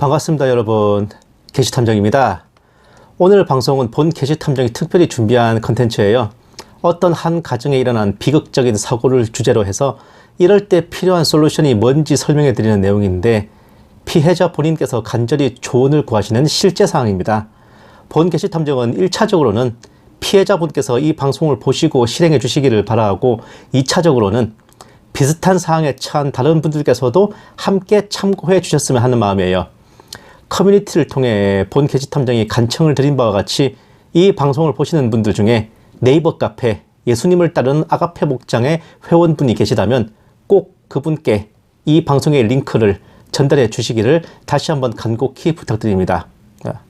반갑습니다, 여러분. 게시탐정입니다. 오늘 방송은 본 게시탐정이 특별히 준비한 컨텐츠예요. 어떤 한 가정에 일어난 비극적인 사고를 주제로 해서 이럴 때 필요한 솔루션이 뭔지 설명해 드리는 내용인데 피해자 본인께서 간절히 조언을 구하시는 실제 상황입니다. 본 게시탐정은 1차적으로는 피해자분께서 이 방송을 보시고 실행해 주시기를 바라고 2차적으로는 비슷한 상황에 처한 다른 분들께서도 함께 참고해 주셨으면 하는 마음이에요. 커뮤니티를 통해 본 게시 탐정이 간청을 드린 바와 같이 이 방송을 보시는 분들 중에 네이버 카페 예수님을 따르는 아가페 목장의 회원분이 계시다면 꼭 그분께 이 방송의 링크를 전달해 주시기를 다시 한번 간곡히 부탁드립니다. 자,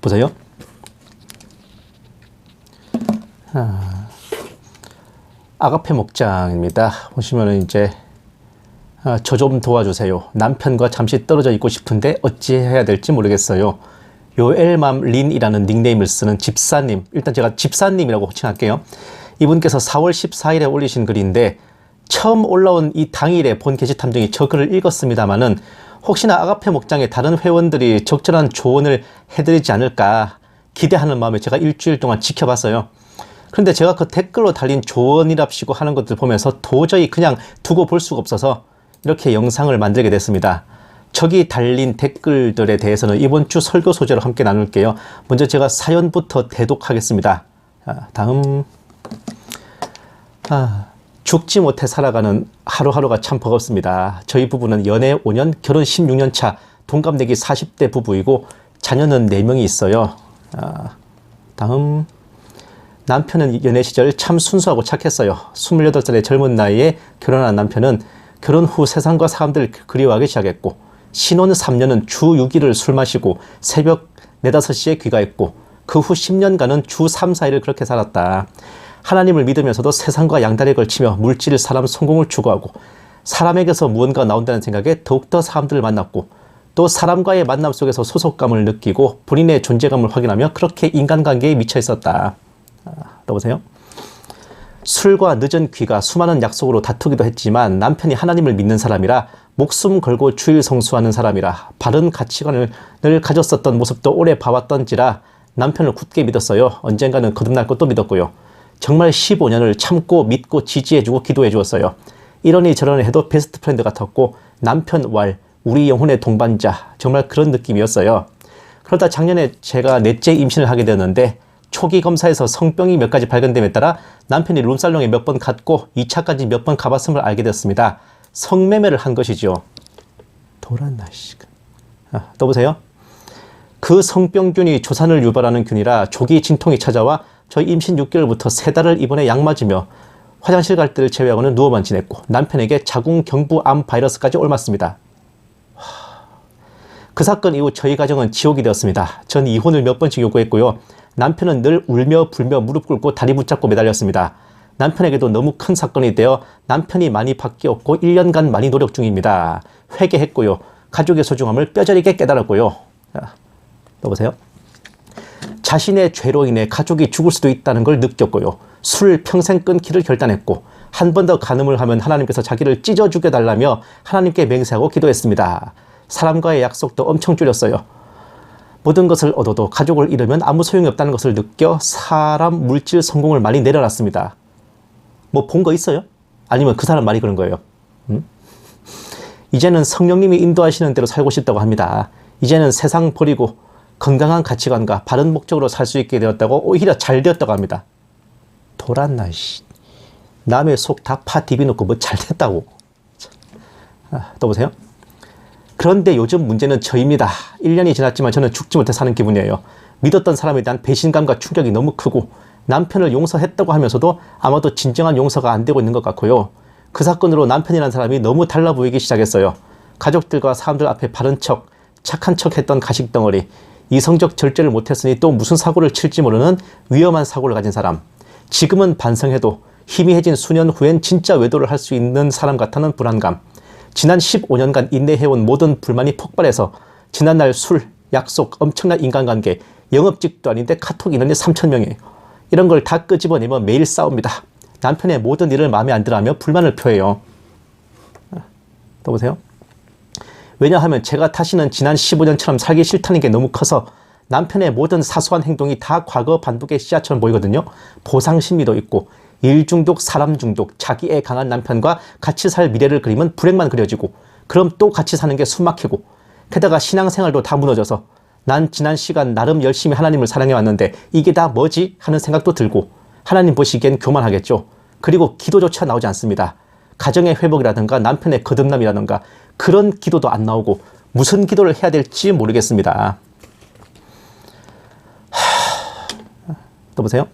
보세요. 아, 아가페 목장입니다. 보시면은 이제 아, 저좀 도와주세요. 남편과 잠시 떨어져 있고 싶은데 어찌해야 될지 모르겠어요. 요엘맘 린이라는 닉네임을 쓰는 집사님, 일단 제가 집사님이라고 호칭할게요. 이분께서 4월 14일에 올리신 글인데 처음 올라온 이 당일에 본 게시 탐정이 저 글을 읽었습니다마는 혹시나 아가페 목장의 다른 회원들이 적절한 조언을 해드리지 않을까 기대하는 마음에 제가 일주일 동안 지켜봤어요. 그런데 제가 그 댓글로 달린 조언이랍시고 하는 것들 보면서 도저히 그냥 두고 볼 수가 없어서 이렇게 영상을 만들게 됐습니다. 저기 달린 댓글들에 대해서는 이번 주 설교 소재로 함께 나눌게요. 먼저 제가 사연부터 대독하겠습니다. 자, 다음. 아, 죽지 못해 살아가는 하루하루가 참 버겁습니다. 저희 부부는 연애 5년, 결혼 16년 차, 동갑내기 40대 부부이고 자녀는 4명이 있어요. 아, 다음. 남편은 연애 시절 참 순수하고 착했어요. 28살의 젊은 나이에 결혼한 남편은 결혼 후 세상과 사람들을 그리워하기 시작했고 신혼 3년은 주 6일을 술 마시고 새벽 4, 5시에 귀가했고 그 후 10년간은 주 3, 4일을 그렇게 살았다. 하나님을 믿으면서도 세상과 양다리에 걸치며 물질, 사람, 성공을 추구하고 사람에게서 무언가 나온다는 생각에 더욱더 사람들을 만났고 또 사람과의 만남 속에서 소속감을 느끼고 본인의 존재감을 확인하며 그렇게 인간관계에 미쳐 있었다. 아, 또 보세요. 술과 늦은 귀가 수많은 약속으로 다투기도 했지만 남편이 하나님을 믿는 사람이라 목숨 걸고 주일 성수하는 사람이라 바른 가치관을 가졌었던 모습도 오래 봐왔던지라 남편을 굳게 믿었어요. 언젠가는 거듭날 것도 믿었고요. 정말 15년을 참고 믿고 지지해주고 기도해 주었어요. 이러니 저러니 해도 베스트 프렌드 같았고 남편 왈 우리 영혼의 동반자 정말 그런 느낌이었어요. 그러다 작년에 제가 넷째 임신을 하게 되었는데 초기 검사에서 성병이 몇 가지 발견됨에 따라 남편이 룸살롱에 몇 번 갔고 2차까지 몇 번 가봤음을 알게 되었습니다. 성매매를 한 것이죠. 도란나 씨. 아, 또 보세요. 그 성병균이 조산을 유발하는 균이라 조기 진통이 찾아와 저희 임신 6개월부터 세 달을 입원해 약 맞으며 화장실 갈 때를 제외하고는 누워만 지냈고 남편에게 자궁 경부암 바이러스까지 옮았습니다. 그 사건 이후 저희 가정은 지옥이 되었습니다. 전 이혼을 몇 번씩 요구했고요. 남편은 늘 울며 불며 무릎 꿇고 다리 붙잡고 매달렸습니다. 남편에게도 너무 큰 사건이 되어 남편이 많이 바뀌었고 1년간 많이 노력 중입니다. 회개했고요. 가족의 소중함을 뼈저리게 깨달았고요. 자, 또 보세요. 자신의 죄로 인해 가족이 죽을 수도 있다는 걸 느꼈고요. 술 평생 끊기를 결단했고 한 번 더 간음을 하면 하나님께서 자기를 찢어 죽여달라며 하나님께 맹세하고 기도했습니다. 사람과의 약속도 엄청 줄였어요. 모든 것을 얻어도 가족을 잃으면 아무 소용이 없다는 것을 느껴 사람 물질 성공을 많이 내려놨습니다. 뭐 본 거 있어요? 아니면 그 사람 말이 그런 거예요? 음? 이제는 성령님이 인도하시는 대로 살고 싶다고 합니다. 이제는 세상 버리고 건강한 가치관과 바른 목적으로 살 수 있게 되었다고 오히려 잘 되었다고 합니다. 도란나 씨. 남의 속 다 파 디비 놓고 뭐 잘 됐다고. 아, 또 보세요. 그런데 요즘 문제는 저입니다. 1년이 지났지만 저는 죽지 못해 사는 기분이에요. 믿었던 사람에 대한 배신감과 충격이 너무 크고 남편을 용서했다고 하면서도 아마도 진정한 용서가 안 되고 있는 것 같고요. 그 사건으로 남편이라는 사람이 너무 달라 보이기 시작했어요. 가족들과 사람들 앞에 바른 척, 착한 척 했던 가식 덩어리, 이성적 절제를 못했으니 또 무슨 사고를 칠지 모르는 위험한 사고를 가진 사람. 지금은 반성해도 희미해진 수년 후엔 진짜 외도를 할 수 있는 사람 같다는 불안감. 지난 15년간 인내해온 모든 불만이 폭발해서 지난날 술, 약속, 엄청난 인간관계, 영업직도 아닌데 카톡 인원이 3천명이에요. 이런 걸 다 끄집어내면 매일 싸웁니다. 남편의 모든 일을 마음에 안 들어하며 불만을 표해요. 또 보세요. 왜냐하면 제가 다시는 지난 15년처럼 살기 싫다는 게 너무 커서 남편의 모든 사소한 행동이 다 과거 반복의 씨앗처럼 보이거든요. 보상 심리도 있고 일 중독, 사람 중독, 자기애 강한 남편과 같이 살 미래를 그리면 불행만 그려지고 그럼 또 같이 사는 게 숨막히고 게다가 신앙생활도 다 무너져서 난 지난 시간 나름 열심히 하나님을 사랑해 왔는데 이게 다 뭐지 하는 생각도 들고 하나님 보시기엔 교만하겠죠. 그리고 기도조차 나오지 않습니다. 가정의 회복이라든가 남편의 거듭남이라든가 그런 기도도 안 나오고 무슨 기도를 해야 될지 모르겠습니다. 하... 또 보세요.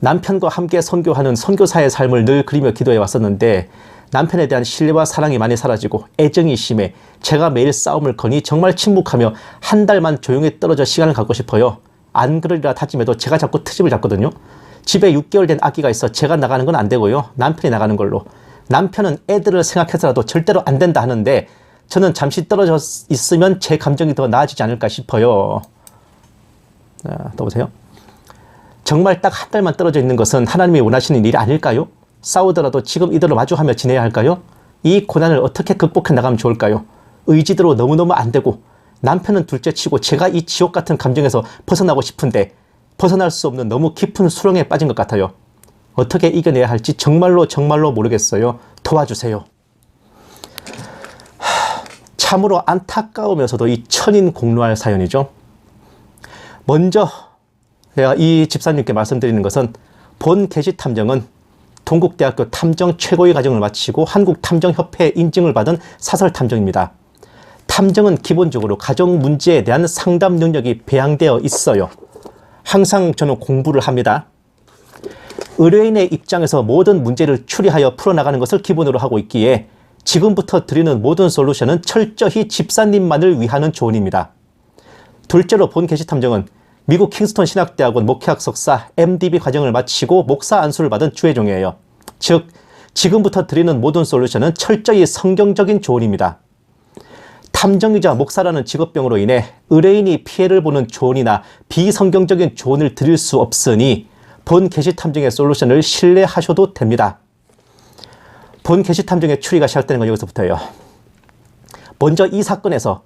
남편과 함께 선교하는 선교사의 삶을 늘 그리며 기도해 왔었는데 남편에 대한 신뢰와 사랑이 많이 사라지고 애정이 심해 제가 매일 싸움을 거니 정말 침묵하며 한 달만 조용히 떨어져 시간을 갖고 싶어요. 안 그러리라 다짐해도 제가 자꾸 트집을 잡거든요. 집에 6개월 된 아기가 있어 제가 나가는 건 안 되고요. 남편이 나가는 걸로. 남편은 애들을 생각해서라도 절대로 안 된다 하는데 저는 잠시 떨어져 있으면 제 감정이 더 나아지지 않을까 싶어요. 자, 또 보세요. 정말 딱 한 달만 떨어져 있는 것은 하나님이 원하시는 일이 아닐까요? 싸우더라도 지금 이대로 마주하며 지내야 할까요? 이 고난을 어떻게 극복해 나가면 좋을까요? 의지대로 너무너무 안 되고 남편은 둘째 치고 제가 이 지옥 같은 감정에서 벗어나고 싶은데 벗어날 수 없는 너무 깊은 수렁에 빠진 것 같아요. 어떻게 이겨내야 할지 정말로 정말로 모르겠어요. 도와주세요. 참으로 안타까우면서도 이 천인 공로할 사연이죠. 먼저 제가 이 집사님께 말씀드리는 것은 본 게시 탐정은 동국대학교 탐정 최고의 과정을 마치고 한국탐정협회 인증을 받은 사설 탐정입니다. 탐정은 기본적으로 가정 문제에 대한 상담 능력이 배양되어 있어요. 항상 저는 공부를 합니다. 의뢰인의 입장에서 모든 문제를 추리하여 풀어나가는 것을 기본으로 하고 있기에 지금부터 드리는 모든 솔루션은 철저히 집사님만을 위하는 조언입니다. 둘째로 본 게시탐정은 미국 킹스턴 신학대학원 목회학 석사 MDB 과정을 마치고 목사 안수를 받은 주혜종이에요. 즉, 지금부터 드리는 모든 솔루션은 철저히 성경적인 조언입니다. 탐정이자 목사라는 직업병으로 인해 의뢰인이 피해를 보는 조언이나 비성경적인 조언을 드릴 수 없으니 본 게시 탐정의 솔루션을 신뢰하셔도 됩니다. 본 게시 탐정의 추리가 시작되는 건 여기서부터예요. 먼저 이 사건에서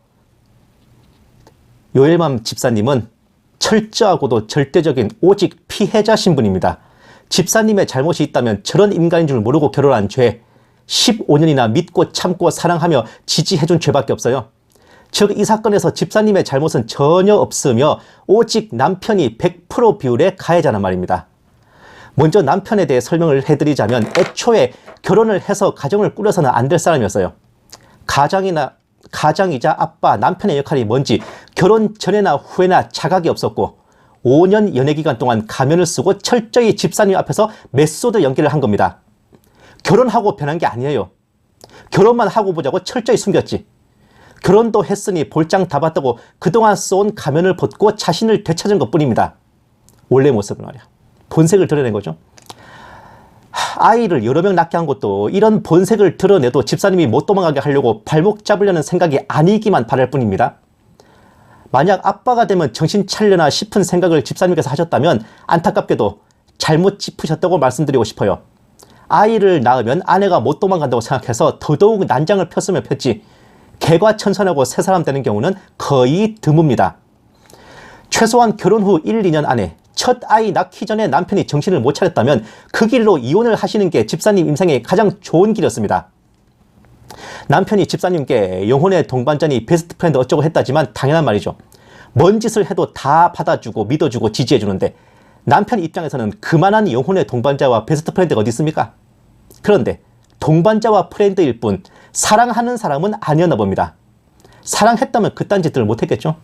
요엘맘 집사님은 철저하고도 절대적인 오직 피해자 신분입니다. 집사님의 잘못이 있다면 저런 인간인 줄 모르고 결혼한 죄 15년이나 믿고 참고 사랑하며 지지해준 죄밖에 없어요. 즉, 이 사건에서 집사님의 잘못은 전혀 없으며 오직 남편이 100% 비율의 가해자란 말입니다. 먼저 남편에 대해 설명을 해드리자면 애초에 결혼을 해서 가정을 꾸려서는 안 될 사람이었어요. 가장이나 가장이자 아빠, 남편의 역할이 뭔지 결혼 전에나 후에나 자각이 없었고 5년 연애 기간 동안 가면을 쓰고 철저히 집사님 앞에서 메소드 연기를 한 겁니다. 결혼하고 변한 게 아니에요. 결혼만 하고 보자고 철저히 숨겼지. 결혼도 했으니 볼장 다 봤다고 그동안 쏜 가면을 벗고 자신을 되찾은 것 뿐입니다. 원래 모습을 말이야. 본색을 드러낸 거죠. 아이를 여러 명 낳게 한 것도 이런 본색을 드러내도 집사님이 못 도망가게 하려고 발목 잡으려는 생각이 아니기만 바랄 뿐입니다. 만약 아빠가 되면 정신 차려나 싶은 생각을 집사님께서 하셨다면 안타깝게도 잘못 짚으셨다고 말씀드리고 싶어요. 아이를 낳으면 아내가 못 도망간다고 생각해서 더더욱 난장을 폈으면 폈지 개과 천선하고 새 사람 되는 경우는 거의 드뭅니다. 최소한 결혼 후 1, 2년 안에 첫 아이 낳기 전에 남편이 정신을 못 차렸다면 그 길로 이혼을 하시는 게 집사님 인생의 가장 좋은 길이었습니다. 남편이 집사님께 영혼의 동반자니 베스트 프렌드 어쩌고 했다지만 당연한 말이죠. 뭔 짓을 해도 다 받아주고 믿어주고 지지해주는데 남편 입장에서는 그만한 영혼의 동반자와 베스트 프렌드가 어디 있습니까? 그런데 동반자와 프렌드일 뿐 사랑하는 사람은 아니었나 봅니다. 사랑했다면 그딴 짓들을 못했겠죠?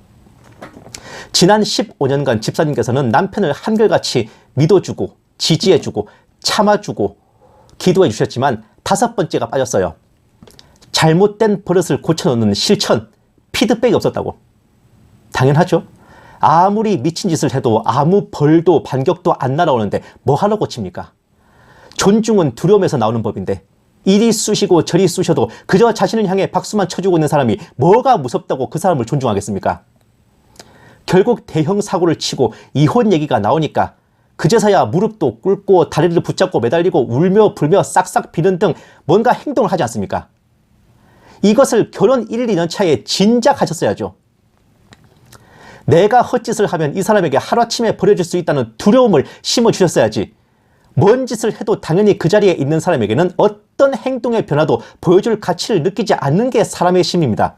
지난 15년간 집사님께서는 남편을 한결같이 믿어주고 지지해주고 참아주고 기도해 주셨지만 다섯 번째가 빠졌어요. 잘못된 버릇을 고쳐놓는 실천, 피드백이 없었다고. 당연하죠. 아무리 미친 짓을 해도 아무 벌도 반격도 안 날아오는데 뭐 하러 고칩니까? 존중은 두려움에서 나오는 법인데 이리 쑤시고 저리 쑤셔도 그저 자신을 향해 박수만 쳐주고 있는 사람이 뭐가 무섭다고 그 사람을 존중하겠습니까? 결국 대형 사고를 치고 이혼 얘기가 나오니까 그제서야 무릎도 꿇고 다리를 붙잡고 매달리고 울며 불며 싹싹 비는 등 뭔가 행동을 하지 않습니까? 이것을 결혼 1, 2년 차에 진작 하셨어야죠. 내가 헛짓을 하면 이 사람에게 하루아침에 버려질 수 있다는 두려움을 심어주셨어야지. 뭔 짓을 해도 당연히 그 자리에 있는 사람에게는 어떤 행동의 변화도 보여줄 가치를 느끼지 않는 게 사람의 심리입니다.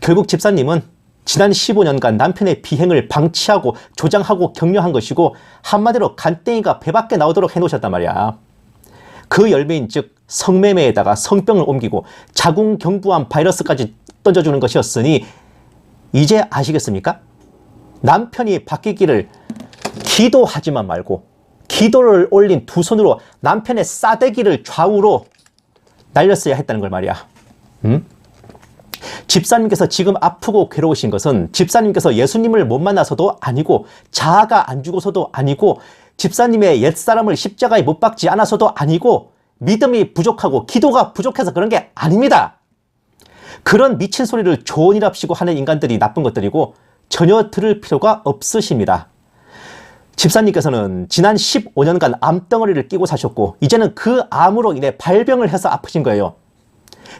결국 집사님은 지난 15년간 남편의 비행을 방치하고 조장하고 격려한 것이고 한마디로 간땡이가 배 밖에 나오도록 해놓으셨단 말이야. 그 열매인 즉 성매매에다가 성병을 옮기고 자궁경부암 바이러스까지 던져주는 것이었으니 이제 아시겠습니까? 남편이 바뀌기를 기도하지만 말고 기도를 올린 두 손으로 남편의 싸대기를 좌우로 날렸어야 했다는 걸 말이야. 음? 집사님께서 지금 아프고 괴로우신 것은 집사님께서 예수님을 못 만나서도 아니고 자아가 안 죽어서도 아니고 집사님의 옛사람을 십자가에 못 박지 않아서도 아니고 믿음이 부족하고 기도가 부족해서 그런 게 아닙니다. 그런 미친 소리를 좋은이랍시고 하는 인간들이 나쁜 것들이고 전혀 들을 필요가 없으십니다. 집사님께서는 지난 15년간 암덩어리를 끼고 사셨고 이제는 그 암으로 인해 발병을 해서 아프신 거예요.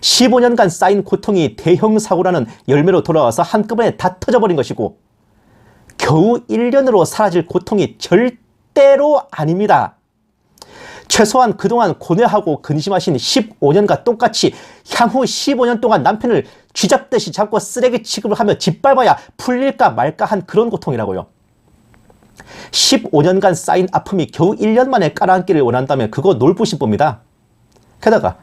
15년간 쌓인 고통이 대형 사고라는 열매로 돌아와서 한꺼번에 다 터져버린 것이고 겨우 1년으로 사라질 고통이 절대로 아닙니다. 최소한 그동안 고뇌하고 근심하신 15년과 똑같이 향후 15년 동안 남편을 쥐잡듯이 잡고 쓰레기 취급을 하며 짓밟아야 풀릴까 말까 한 그런 고통이라고요. 15년간 쌓인 아픔이 겨우 1년 만에 깔아앉기를 원한다면 그거 놀부심봅니다. 게다가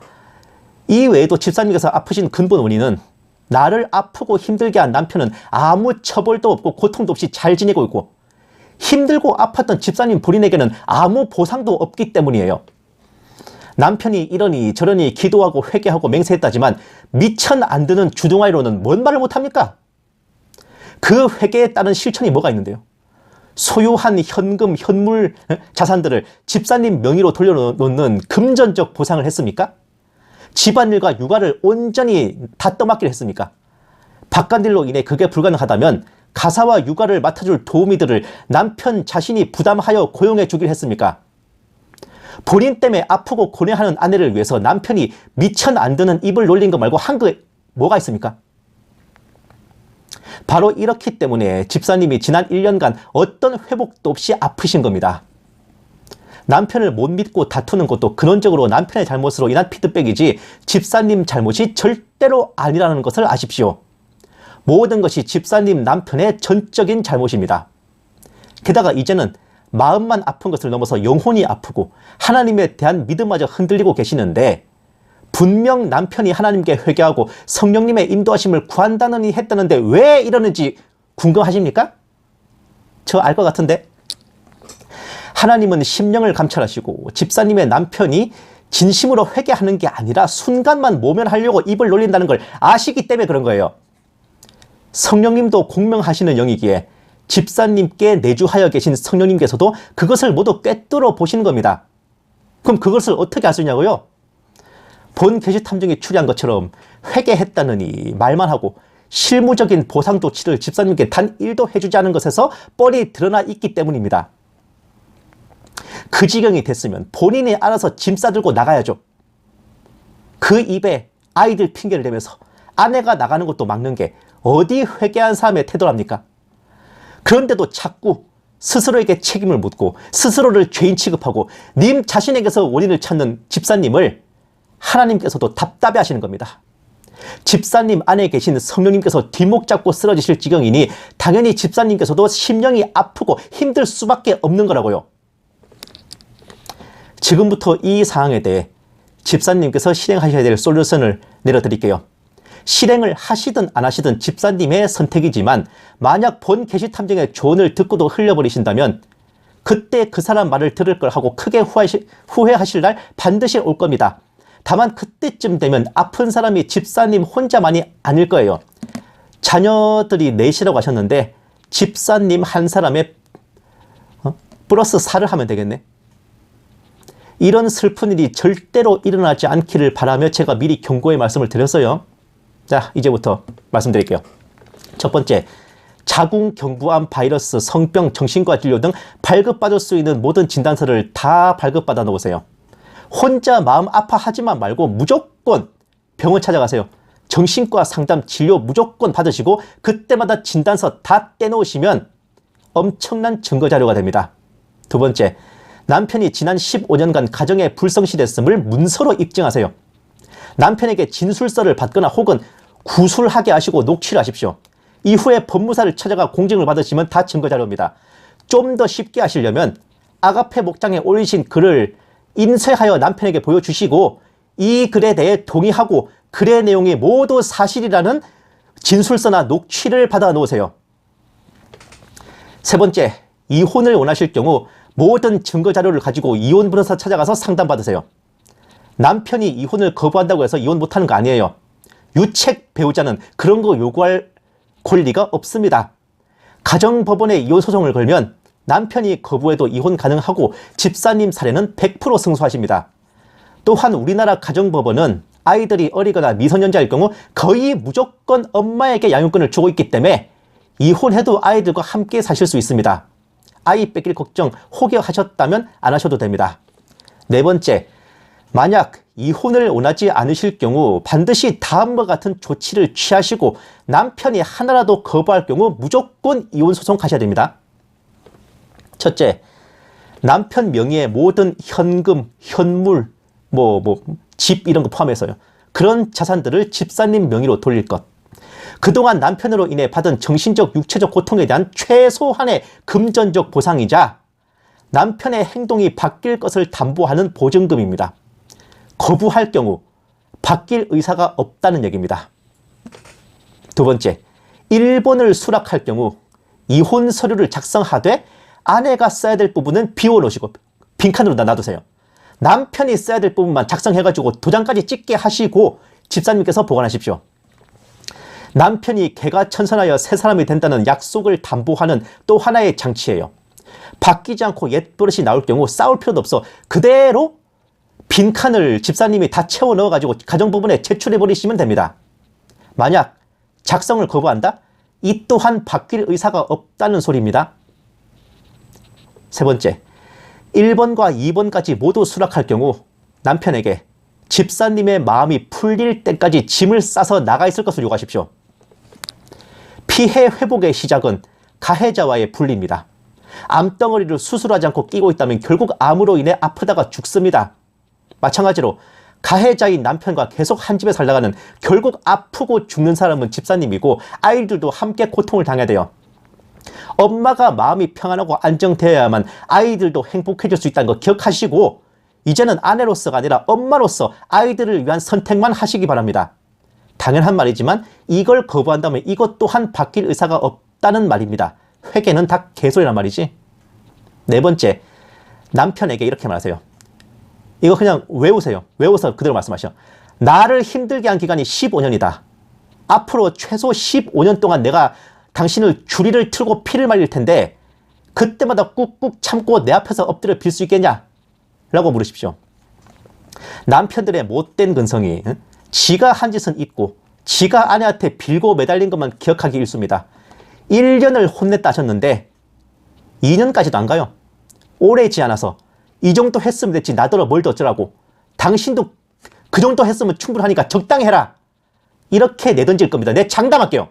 이 외에도 집사님께서 아프신 근본 원인은 나를 아프고 힘들게 한 남편은 아무 처벌도 없고 고통도 없이 잘 지내고 있고 힘들고 아팠던 집사님 본인에게는 아무 보상도 없기 때문이에요. 남편이 이러니 저러니 기도하고 회개하고 맹세했다지만 미천 안 드는 주둥아리로는 뭔 말을 못합니까? 그 회개에 따른 실천이 뭐가 있는데요? 소유한 현금, 현물, 자산들을 집사님 명의로 돌려놓는 금전적 보상을 했습니까? 집안일과 육아를 온전히 다 떠맡기를 했습니까? 바깥일로 인해 그게 불가능하다면 가사와 육아를 맡아줄 도우미들을 남편 자신이 부담하여 고용해 주기를 했습니까? 본인 때문에 아프고 고뇌하는 아내를 위해서 남편이 미천 안 드는 입을 놀린 거 말고 한그 뭐가 있습니까? 바로 이렇기 때문에 집사님이 지난 1년간 어떤 회복도 없이 아프신 겁니다. 남편을 못 믿고 다투는 것도 근원적으로 남편의 잘못으로 인한 피드백이지 집사님 잘못이 절대로 아니라는 것을 아십시오. 모든 것이 집사님 남편의 전적인 잘못입니다. 게다가 이제는 마음만 아픈 것을 넘어서 영혼이 아프고 하나님에 대한 믿음마저 흔들리고 계시는데 분명 남편이 하나님께 회개하고 성령님의 인도하심을 구한다느니 했다는데 왜 이러는지 궁금하십니까? 저 알 것 같은데 하나님은 심령을 감찰하시고 집사님의 남편이 진심으로 회개하는 게 아니라 순간만 모면하려고 입을 놀린다는 걸 아시기 때문에 그런 거예요. 성령님도 공명하시는 영이기에 집사님께 내주하여 계신 성령님께서도 그것을 모두 꿰뚫어 보시는 겁니다. 그럼 그것을 어떻게 있냐고요? 본 게시 탐정이 추리한 것처럼 회개했다느니 말만 하고 실무적인 보상 조치를 집사님께 단 1도 해주지 않은 것에서 뻔히 드러나 있기 때문입니다. 그 지경이 됐으면 본인이 알아서 짐 싸들고 나가야죠. 그 입에 아이들 핑계를 대면서 아내가 나가는 것도 막는 게 어디 회개한 사람의 태도랍니까? 그런데도 자꾸 스스로에게 책임을 묻고 스스로를 죄인 취급하고 님 자신에게서 원인을 찾는 집사님을 하나님께서도 답답해 하시는 겁니다. 집사님 안에 계신 성령님께서 뒷목 잡고 쓰러지실 지경이니 당연히 집사님께서도 심령이 아프고 힘들 수밖에 없는 거라고요. 지금부터 이 상황에 대해 집사님께서 실행하셔야 될 솔루션을 내려드릴게요. 실행을 하시든 안 하시든 집사님의 선택이지만 만약 본 게시 탐정의 조언을 듣고도 흘려버리신다면 그때 그 사람 말을 들을 걸 하고 크게 후회하실, 후회하실 날 반드시 올 겁니다. 다만 그때쯤 되면 아픈 사람이 집사님 혼자만이 아닐 거예요. 자녀들이 넷이라고 하셨는데 집사님 한 사람의 어? 플러스 4를 하면 되겠네. 이런 슬픈 일이 절대로 일어나지 않기를 바라며 제가 미리 경고의 말씀을 드렸어요. 자, 이제부터 말씀드릴게요. 첫 번째, 자궁 경부암 바이러스, 성병, 정신과 진료 등 발급받을 수 있는 모든 진단서를 다 발급받아 놓으세요. 혼자 마음 아파하지만 말고 무조건 병원 찾아가세요. 정신과 상담 진료 무조건 받으시고 그때마다 진단서 다 떼놓으시면 엄청난 증거 자료가 됩니다. 두 번째, 남편이 지난 15년간 가정에 불성실했음을 문서로 입증하세요. 남편에게 진술서를 받거나 혹은 구술하게 하시고 녹취를 하십시오. 이후에 법무사를 찾아가 공증을 받으시면 다 증거 자료입니다. 좀 더 쉽게 하시려면 아가페 목장에 올리신 글을 인쇄하여 남편에게 보여주시고 이 글에 대해 동의하고 글의 내용이 모두 사실이라는 진술서나 녹취를 받아 놓으세요. 세 번째, 이혼을 원하실 경우 모든 증거 자료를 가지고 이혼 변호사 찾아가서 상담받으세요. 남편이 이혼을 거부한다고 해서 이혼 못하는 거 아니에요. 유책 배우자는 그런 거 요구할 권리가 없습니다. 가정법원에 이혼 소송을 걸면 남편이 거부해도 이혼 가능하고 집사님 사례는 100% 승소하십니다. 또한 우리나라 가정법원은 아이들이 어리거나 미성년자일 경우 거의 무조건 엄마에게 양육권을 주고 있기 때문에 이혼해도 아이들과 함께 사실 수 있습니다. 아이 뺏길 걱정 혹여하셨다면 안 하셔도 됩니다. 네 번째, 만약 이혼을 원하지 않으실 경우 반드시 다음과 같은 조치를 취하시고 남편이 하나라도 거부할 경우 무조건 이혼 소송 가셔야 됩니다. 첫째, 남편 명의의 모든 현금, 현물, 뭐, 뭐, 집 이런 거 포함해서요. 그런 자산들을 집사님 명의로 돌릴 것. 그동안 남편으로 인해 받은 정신적, 육체적 고통에 대한 최소한의 금전적 보상이자 남편의 행동이 바뀔 것을 담보하는 보증금입니다. 거부할 경우 바뀔 의사가 없다는 얘기입니다. 두 번째, 일본을 수락할 경우 이혼 서류를 작성하되 아내가 써야 될 부분은 비워놓으시고 빈칸으로 놔두세요. 남편이 써야 될 부분만 작성해가지고 도장까지 찍게 하시고 집사님께서 보관하십시오. 남편이 개가 천선하여 새 사람이 된다는 약속을 담보하는 또 하나의 장치예요. 바뀌지 않고 옛 버릇이 나올 경우 싸울 필요도 없어. 그대로 빈칸을 집사님이 다 채워 넣어가지고 가정 부분에 제출해 버리시면 됩니다. 만약 작성을 거부한다? 이 또한 바뀔 의사가 없다는 소리입니다. 세 번째, 1번과 2번까지 모두 수락할 경우 남편에게 집사님의 마음이 풀릴 때까지 짐을 싸서 나가 있을 것을 요구하십시오. 피해 회복의 시작은 가해자와의 분리입니다. 암덩어리를 수술하지 않고 끼고 있다면 결국 암으로 인해 아프다가 죽습니다. 마찬가지로 가해자인 남편과 계속 한 집에 살다가는 결국 아프고 죽는 사람은 집사님이고 아이들도 함께 고통을 당해야 돼요. 엄마가 마음이 평안하고 안정되어야만 아이들도 행복해질 수 있다는 거 기억하시고 이제는 아내로서가 아니라 엄마로서 아이들을 위한 선택만 하시기 바랍니다. 당연한 말이지만 이걸 거부한다면 이것 또한 바뀔 의사가 없다는 말입니다. 회계는 다 개소리란 말이지. 네 번째, 남편에게 이렇게 말하세요. 이거 그냥 외우세요. 외워서 그대로 말씀하셔. 나를 힘들게 한 기간이 15년이다. 앞으로 최소 15년 동안 내가 당신을 주리를 틀고 피를 말릴 텐데 그때마다 꾹꾹 참고 내 앞에서 엎드려 빌 수 있겠냐? 라고 물으십시오. 남편들의 못된 근성이 지가 한 짓은 있고 지가 아내한테 빌고 매달린 것만 기억하기 일쑤입니다. 1년을 혼냈다 하셨는데 2년까지도 안 가요. 오래지 않아서 이 정도 했으면 됐지 나더러 뭘 더 어쩌라고 당신도 그 정도 했으면 충분하니까 적당히 해라 이렇게 내던질 겁니다. 내 장담할게요.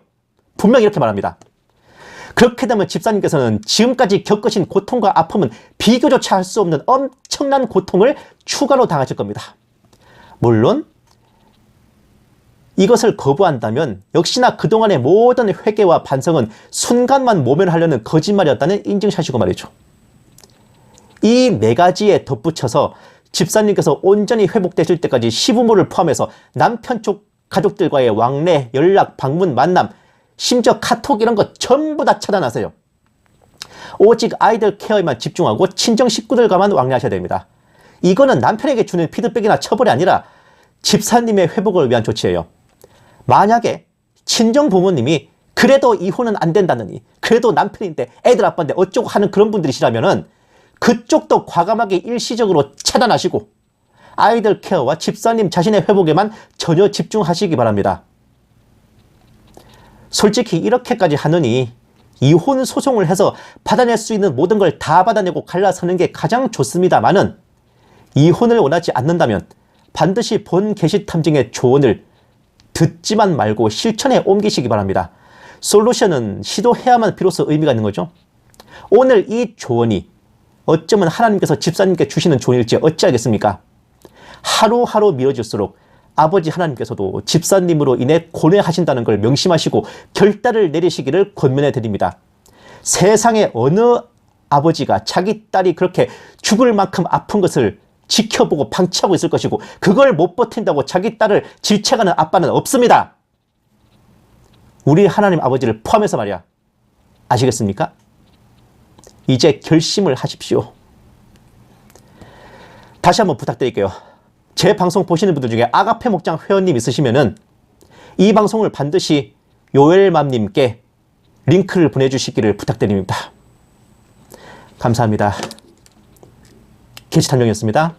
분명히 이렇게 말합니다. 그렇게 되면 집사님께서는 지금까지 겪으신 고통과 아픔은 비교조차 할 수 없는 엄청난 고통을 추가로 당하실 겁니다. 물론 이것을 거부한다면 역시나 그동안의 모든 회개와 반성은 순간만 모면하려는 거짓말이었다는 인증샷이고 말이죠. 이 네 가지에 덧붙여서 집사님께서 온전히 회복되실 때까지 시부모를 포함해서 남편 쪽 가족들과의 왕래, 연락, 방문, 만남, 심지어 카톡 이런 거 전부 다 차단하세요. 오직 아이들 케어에만 집중하고 친정 식구들과만 왕래하셔야 됩니다. 이거는 남편에게 주는 피드백이나 처벌이 아니라 집사님의 회복을 위한 조치예요. 만약에 친정 부모님이 그래도 이혼은 안 된다느니 그래도 남편인데 애들 아빠인데 어쩌고 하는 그런 분들이시라면 은 그쪽도 과감하게 일시적으로 차단하시고 아이들 케어와 집사님 자신의 회복에만 전혀 집중하시기 바랍니다. 솔직히 이렇게까지 하느니 이혼 소송을 해서 받아낼 수 있는 모든 걸 다 받아내고 갈라서는 게 가장 좋습니다만은 이혼을 원하지 않는다면 반드시 본 게시 탐정의 조언을 듣지만 말고 실천에 옮기시기 바랍니다. 솔루션은 시도해야만 비로소 의미가 있는 거죠. 오늘 이 조언이 어쩌면 하나님께서 집사님께 주시는 조언일지 어찌하겠습니까? 하루하루 미뤄질수록 아버지 하나님께서도 집사님으로 인해 고뇌하신다는 걸 명심하시고 결단을 내리시기를 권면해 드립니다. 세상에 어느 아버지가 자기 딸이 그렇게 죽을 만큼 아픈 것을 지켜보고 방치하고 있을 것이고 그걸 못 버틴다고 자기 딸을 질책하는 아빠는 없습니다. 우리 하나님 아버지를 포함해서 말이야. 아시겠습니까? 이제 결심을 하십시오. 다시 한번 부탁드릴게요. 제 방송 보시는 분들 중에 아가페 목장 회원님 있으시면은 이 방송을 반드시 요엘맘님께 링크를 보내주시기를 부탁드립니다. 감사합니다. 게시탐정이었습니다.